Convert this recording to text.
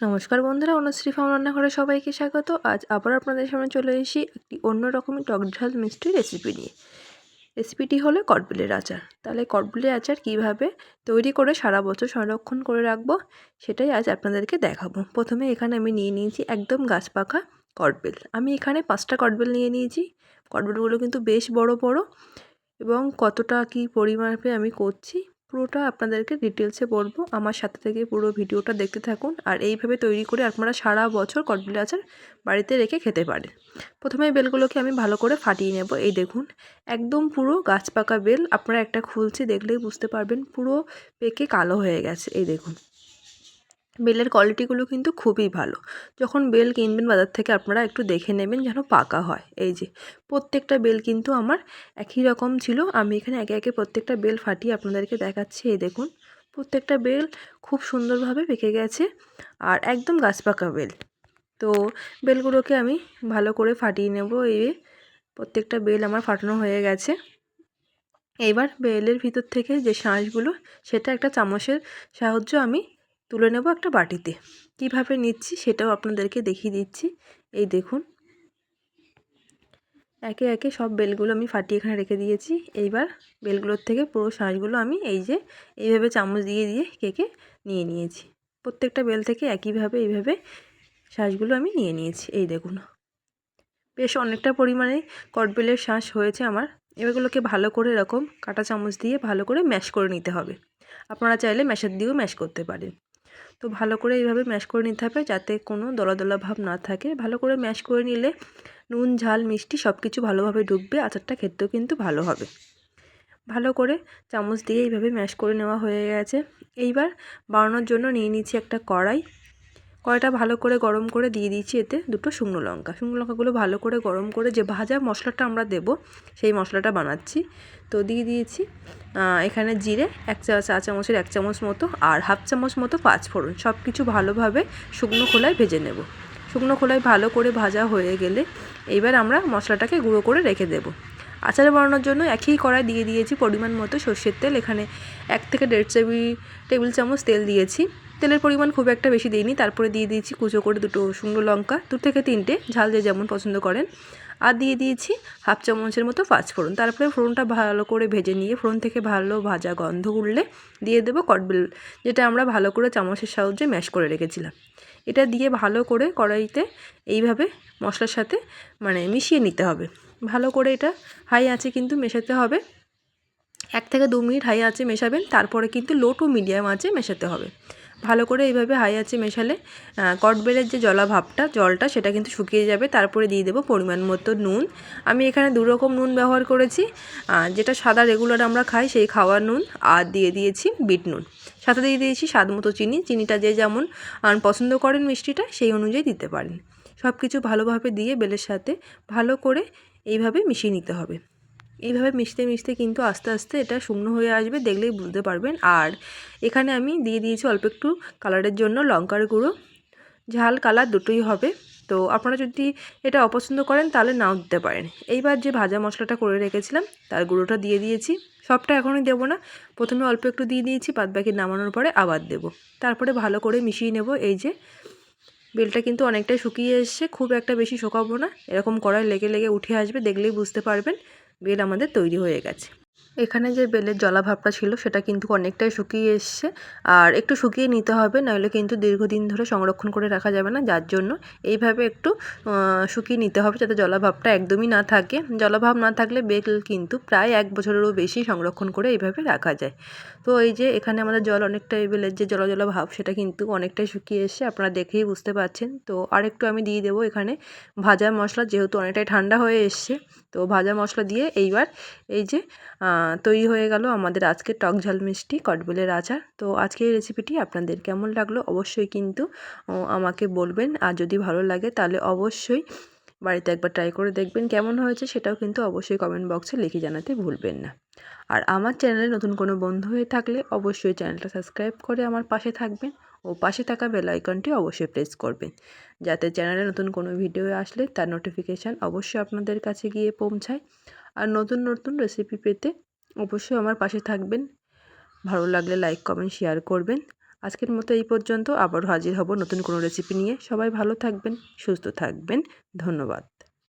নমস্কার বন্ধুরা, অনুশ্রী ফার্ম রান্নাঘরে সবাইকে স্বাগত। আজ আবার আপনাদের সামনে চলে এসেছি একটি অন্য রকমের টক ঝাল মিষ্টি রেসিপি নিয়ে। রেসিপিটি হলো কটবিলের আচার। তাহলে কটবিলের আচার কীভাবে তৈরি করে সারা বছর সংরক্ষণ করে রাখব, সেটাই আজ আপনাদেরকে দেখাবো। প্রথমে এখানে আমি নিয়ে নিয়েছি একদম গাছ পাকা কটবেল। আমি এখানে পাঁচটা কটবেল নিয়ে নিয়েছি। কটবেলগুলো কিন্তু বেশ বড় বড় এবং কতটা কি পরিমাপে আমি করছি পুরোটা আপনাদেরকে ডিটেলসে বলব। আমার সাথে থেকে পুরো ভিডিওটা দেখতে থাকুন আর এইভাবে তৈরি করে আপনারা সারা বছর কটবিল আচার বাড়িতে রেখে খেতে পারেন। প্রথমে বেলগুলোকে আমি ভালো করে ফাটিয়ে নেব। এই দেখুন, একদম পুরো গাছ পাকা বেল। আপনারা একটা খুলছি দেখলেই বুঝতে পারবেন, পুরো পেকে কালো হয়ে গেছে। এই দেখুন বেলের কোয়ালিটিগুলো কিন্তু খুবই ভালো। যখন বেল কিনবেন বাজার থেকে আপনারা একটু দেখে নেবেন যেন পাকা হয়। এই যে, প্রত্যেকটা বেল কিন্তু আমার একই রকম ছিল। আমি এখানে একে একে প্রত্যেকটা বেল ফাটিয়ে আপনাদেরকে দেখাচ্ছি। এই দেখুন, প্রত্যেকটা বেল খুব সুন্দরভাবে পেকে গেছে আর একদম গাছ পাকা বেল। তো বেলগুলোকে আমি ভালো করে ফাটিয়ে নেব। এই প্রত্যেকটা বেল আমার ফাটানো হয়ে গেছে। এইবার বেলের ভিতর থেকে যে শাঁসগুলো, সেটা একটা চামচের সাহায্য আমি তুলে নেব একটা বাটিতে। কীভাবে নিচ্ছি সেটাও আপনাদেরকে দেখিয়ে দিচ্ছি। এই দেখুন। একে একে সব বেলগুলো আমি ফাটিয়ে এখানে রেখে দিয়েছি। এইবার বেলগুলোর থেকে পুরো শাঁসগুলো আমি এই যে এইভাবে চামচ দিয়ে দিয়ে কেকে নিয়ে নিয়েছি। প্রত্যেকটা বেল থেকে একইভাবে, এইভাবে শাঁসগুলো আমি নিয়ে নিয়েছি। এই দেখুন। বেশ অনেকটা পরিমাণে কটবেলের শাঁস হয়েছে আমার। এবারগুলোকে ভালো করে এরকম কাটা চামচ দিয়ে ভালো করে ম্যাশ করে নিতে হবে। আপনারা চাইলে ম্যাশের দিয়েও ম্যাশ করতে পারেন। তো ভালো করে এইভাবে ম্যাশ করে নিতে হবে যাতে কোনো দলা দলা ভাব না থাকে। ভালো করে ম্যাশ করে নিলে নুন, ঝাল, মিষ্টি সব কিছু ভালোভাবে ডুববে, আচারটা খেতেও কিন্তু ভালো হবে। ভালো করে চামচ দিয়ে এইভাবে ম্যাশ করে নেওয়া হয়ে গেছে। এইবার বানানোর জন্য নিয়ে নিচ্ছি একটা কড়াই। কড়াইটা ভালো করে গরম করে দিয়ে দিয়েছি এতে দুটো শুকনো লঙ্কা। শুকনো লঙ্কাগুলো ভালো করে গরম করে যে ভাজা মশলাটা আমরা দেব, সেই মশলাটা বানাচ্ছি। তো দিয়ে দিয়েছি এখানে জিরে এক চা চামচের এক চামচ মতো আর হাফ চামচ মতো পাঁচ ফোড়ন। সব কিছু ভালোভাবে শুকনো খোলায় ভেজে নেব। শুকনো খোলায় ভালো করে ভাজা হয়ে গেলে এইবার আমরা মশলাটাকে গুঁড়ো করে রেখে দেব। আচার বানানোর জন্য একই কড়াই দিয়ে দিয়েছি পরিমাণ মতো সর্ষের তেল। এখানে এক থেকে দেড় টেবিল চামচ তেল দিয়েছি। তেলের পরিমাণ খুব একটা বেশি দিইনি, তারপরে দিয়ে দিয়েছি কুচো করে দুটো শুকনো লঙ্কা দু থেকে তিনটে, ঝাল যে যেমন পছন্দ করেন। আর দিয়ে দিয়েছি হাফ চামচের মতো ফোড়ন, তারপরে ফোড়নটা ভালো করে ভেজে নিয়ে ফোড়ন থেকে ভালো ভাজা গন্ধ উঠলে দিয়ে দেবো কটবিল যেটা আমরা ভালো করে চামচের সাহায্যে ম্যাশ করে রেখেছিলাম। এটা দিয়ে ভালো করে কড়াইতে এইভাবে মশলার সাথে মানে মিশিয়ে নিতে হবে। ভালো করে এটা হাই আছে কিন্তু মেশাতে হবে। এক থেকে দু মিনিট হাই আছে মেশাবেন, তারপরে কিন্তু লো টু মিডিয়াম আছে মেশাতে হবে। ভালো করে এইভাবে হাই আছে মেশালে কটবেলের যে জলা ভাবটা, জলটা সেটা কিন্তু শুকিয়ে যাবে। তারপরে দিয়ে দেবো পরিমাণ মতো নুন। আমি এখানে দু রকম নুন ব্যবহার করেছি। যেটা সাদা রেগুলার আমরা খাই সেই খাওয়ার নুন আর দিয়ে দিয়েছি বিট নুন। সাথে দিয়ে দিয়েছি স্বাদ মতো চিনি। চিনিটা যে যেমন পছন্দ করেন মিষ্টিটা, সেই অনুযায়ী দিতে পারেন। সব কিছু ভালোভাবে দিয়ে বেলের সাথে ভালো করে এইভাবে মিশিয়ে নিতে হবে। এইভাবে মিশতে মিশতে কিন্তু আস্তে আস্তে এটা শুকনো হয়ে আসবে, দেখলেই বুঝতে পারবেন। আর এখানে আমি দিয়ে দিয়েছি অল্প একটু কালারের জন্য লঙ্কার গুঁড়ো। ঝাল, কালার দুটোই হবে। তো আপনারা যদি এটা অপছন্দ করেন তাহলে নাও দিতে পারেন। এইবার যে ভাজা মশলাটা করে রেখেছিলাম, তার গুঁড়োটা দিয়ে দিয়েছি। সবটা এখনই দেবো না। প্রথমে অল্প একটু দিয়ে দিয়েছি বাদ বাকি নামানোর পরে আবার দেব। তারপরে ভালো করে মিশিয়ে নেব। এই যে বেলটা কিন্তু অনেকটাই শুকিয়ে এসছে, খুব একটা বেশি শোকাবো না। এরকম কড়াই লেগে লেগে উঠে আসবে, দেখলেই বুঝতে পারবেন। বেল আমাদের তৈরি হয়ে গেছে। এখানে যে বেলের জলাভাবটা ছিল, সেটা কিন্তু অনেকটাই শুকিয়ে এসছে। আর একটু শুকিয়ে নিতে হবে নইলে কিন্তু দীর্ঘদিন ধরে সংরক্ষণ করে রাখা যাবে না। যার জন্য এইভাবে একটু শুকিয়ে নিতে হবে যাতে জলাভাবটা একদমই না থাকে। জলাভাব না থাকলে বেল কিন্তু প্রায় এক বছরেরও বেশি সংরক্ষণ করে এইভাবে রাখা যায়। তো এই যে এখানে আমাদের জল অনেকটাই বেলের যে জলা জলা ভাব সেটা কিন্তু অনেকটাই শুকিয়ে এসছে। আপনারা দেখেই বুঝতে পারছেন। তো আরেকটু আমি দিয়ে দেবো এখানে ভাজা মশলা, যেহেতু অনেকটাই ঠান্ডা হয়ে এসছে। তো ভাজা মশলা দিয়ে এইবার এই যে তৈরি হয়ে গেল আমাদের আজকে টক ঝাল মিষ্টি কটবেলের আচার। তো আজকে এই রেসিপিটি আপনাদের কেমন লাগল অবশ্যই কিন্তু আমাকে বলবেন। আর যদি ভালো লাগে তাহলে অবশ্যই বাড়িতে একবার ট্রাই করে দেখবেন কেমন হয়েছে সেটাও কিন্তু অবশ্যই কমেন্ট বক্সে লিখে জানাতে ভুলবেন না। আর আমার চ্যানেলে নতুন কোনো বন্ধু হয়ে থাকলে অবশ্যই চ্যানেলটা সাবস্ক্রাইব করে আমার পাশে থাকবেন ও পাশে থাকা বেল আইকনটি অবশ্যই প্রেস করবেন। যাতে চ্যানেলে নতুন কোনো ভিডিও আসলে তার নোটিফিকেশান অবশ্যই আপনাদের কাছে গিয়ে পৌঁছায়। আর নতুন নতুন রেসিপি পেতে অবশ্যই আমার পাশে থাকবেন। ভালো লাগলে লাইক কমেন্ট শেয়ার করবেন। আজকের মতো এই পর্যন্ত। আবার হাজির হব নতুন কোনো রেসিপি নিয়ে। সবাই ভালো থাকবেন, সুস্থ থাকবেন। ধন্যবাদ।